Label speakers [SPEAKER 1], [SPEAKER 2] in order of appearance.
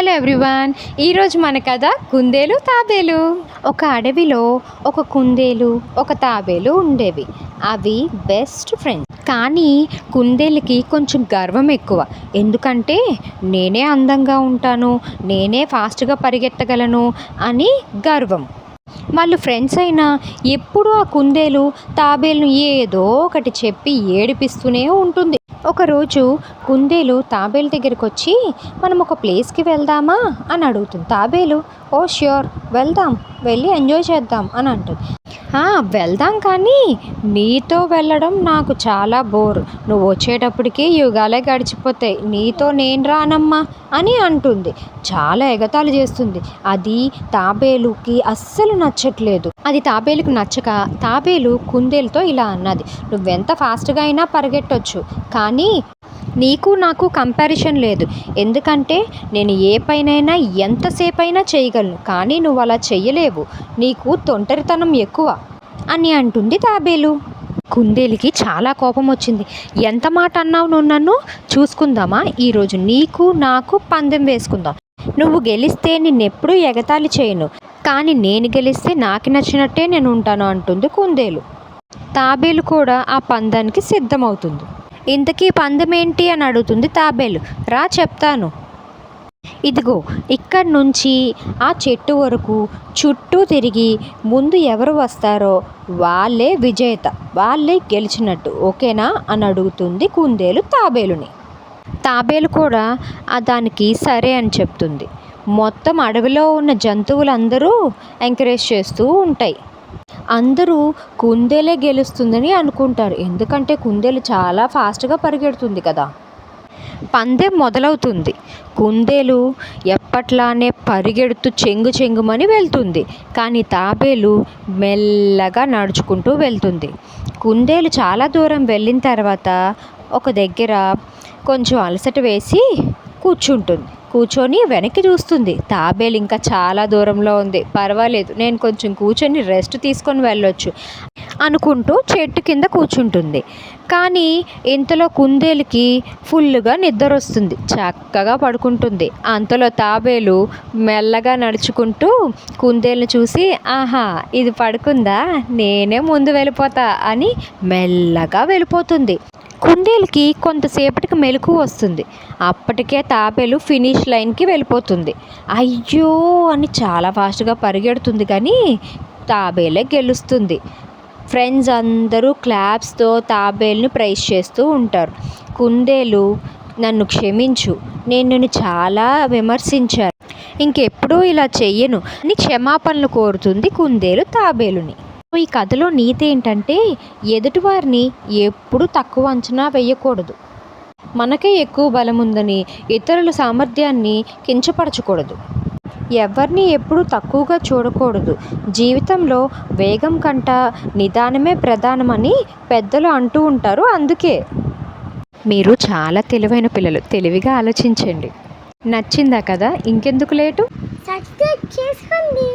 [SPEAKER 1] Hello everyone ఈరోజు మన కథ కుందేలు తాబేలు. ఒక అడవిలో ఒక కుందేలు ఒక తాబేలు ఉండేవి. అవి బెస్ట్ ఫ్రెండ్స్ కానీ కుందేలుకి కొంచెం గర్వం ఎక్కువ. ఎందుకంటే నేనే అందంగా ఉంటాను నేనే ఫాస్ట్గా పరిగెత్తగలను అని గర్వం. వాళ్ళు ఫ్రెండ్స్ అయినా ఎప్పుడూ ఆ కుందేలు తాబేలును ఏదో ఒకటి చెప్పి ఏడిపిస్తూనే ఉంటుంది. ఒకరోజు కుందేలు తాబేలు దగ్గరికి వచ్చి మనం ఒక ప్లేస్కి వెళ్దామా? అని అడుగుతుంది. తాబేలు ఓ ష్యూర్. వెళ్దాం వెళ్ళి ఎంజాయ్ చేద్దాం అని అంటుంది. "ఆ, వెళ్దాం కానీ నీతో వెళ్ళడం నాకు చాలా బోర్. నువ్వు వచ్చేటప్పటికి యుగాలే గడిచిపోతాయి. నీతో నేను రానమ్మా అని అంటుంది. చాలా ఎగతాళి చేస్తుంది. అది తాబేలుకి అస్సలు నచ్చట్లేదు. అది తాబేలుకు నచ్చక తాబేలు కుందేలుతో ఇలా అన్నది. నువ్వెంత ఫాస్ట్గా అయినా పరిగెట్టొచ్చు. కానీ నీకు నాకు కంపారిజన్ లేదు. ఎందుకంటే నేను ఏ పైనైనా ఎంతసేపైనా చేయగలను కానీ నువ్వు అలా చెయ్యలేవు. నీకు తొంటరితనం ఎక్కువ అని అంటుంది తాబేలు. కుందేలికి చాలా కోపం వచ్చింది. ఎంత మాట అన్నావు నువ్వు నన్ను? చూసుకుందామా? ఈరోజు నీకు నాకు పందెం వేసుకుందాం. నువ్వు గెలిస్తే నిన్నెప్పుడూ ఎగతాళి చేయను. కానీ నేను గెలిస్తే నాకు నచ్చినట్టే నేను ఉంటాను అంటుంది కుందేలు. తాబేలు కూడా ఆ పందానికి సిద్ధమవుతుంది. ఇంతకీ పందెం ఏంటి అని అడుగుతుంది తాబేలు. రా చెప్తాను. ఇదిగో ఇక్కడి నుంచి ఆ చెట్టు వరకు చుట్టూ తిరిగి ముందు ఎవరు వస్తారో వాళ్ళే విజేత వాళ్ళే గెలిచినట్టు ఓకేనా అని అడుగుతుంది కుందేలు తాబేలుని. తాబేలు కూడా ఆ దానికి సరే అని చెప్తుంది. మొత్తం అడవిలో ఉన్న జంతువులందరూ ఎంకరేజ్ చేస్తూ ఉంటాయి. అందరూ కుందేలే గెలుస్తుందని అనుకుంటారు. ఎందుకంటే కుందేలు చాలా ఫాస్ట్గా పరిగెడుతుంది కదా. పందెం మొదలవుతుంది. కుందేలు ఎప్పట్లానే పరిగెడుతూ చెంగు చెంగుమని వెళ్తుంది. కానీ తాబేలు మెల్లగా నడుచుకుంటూ వెళ్తుంది. కుందేలు చాలా దూరం వెళ్ళిన తర్వాత ఒక దగ్గర కొంచెం అలసట వేసి కూర్చుంటుంది. కూర్చొని వెనక్కి చూస్తుంది. తాబేలు ఇంకా చాలా దూరంలో ఉంది. పర్వాలేదు నేను కొంచెం కూర్చొని రెస్ట్ తీసుకొని వెళ్ళొచ్చు అనుకుంటూ చెట్టు కింద కూర్చుంటుంది. కానీ ఇంతలో కుందేలుకి ఫుల్గా నిద్ర వస్తుంది చక్కగా పడుకుంటుంది. అంతలో తాబేలు మెల్లగా నడుచుకుంటూ కుందేలుని చూసి ఆహా ఇది పడుకుందా? నేనే ముందు వెళ్ళిపోతా అని మెల్లగా వెళ్ళిపోతుంది. కుందేలుకి కొంతసేపటికి మెలకు వస్తుంది. అప్పటికే తాబేలు ఫినిష్ లైన్కి వెళ్ళిపోతుంది. అయ్యో అని చాలా ఫాస్ట్గా పరిగెడుతుంది కానీ తాబేలే గెలుస్తుంది. ఫ్రెండ్స్ అందరూ క్లాప్స్తో తాబేలుని ప్రైజ్ చేస్తూ ఉంటారు. కుందేలు నన్ను క్షమించు. నేను నిన్ను చాలా విమర్శించాను. ఇంకెప్పుడూ ఇలా చెయ్యను అని క్షమాపణలు కోరుతుంది కుందేలు తాబేలుని. ఈ కథలో నీతి ఏంటంటే ఎదుటివారిని ఎప్పుడు తక్కువ అంచనా వేయకూడదు. మనకే ఎక్కువ బలం ఉందని ఇతరుల సామర్థ్యాన్ని కించపరచకూడదు. ఎవరిని ఎప్పుడూ తక్కువగా చూడకూడదు. జీవితంలో వేగం కంట నిదానమే ప్రధానమని పెద్దలు అంటూ ఉంటారు అందుకే. మీరు చాలా తెలివైన పిల్లలు తెలివిగా ఆలోచించండి. నచ్చిందా కదా ఇంకెందుకు లేటు?
[SPEAKER 2] సబ్స్క్రైబ్ చేసుకోండి.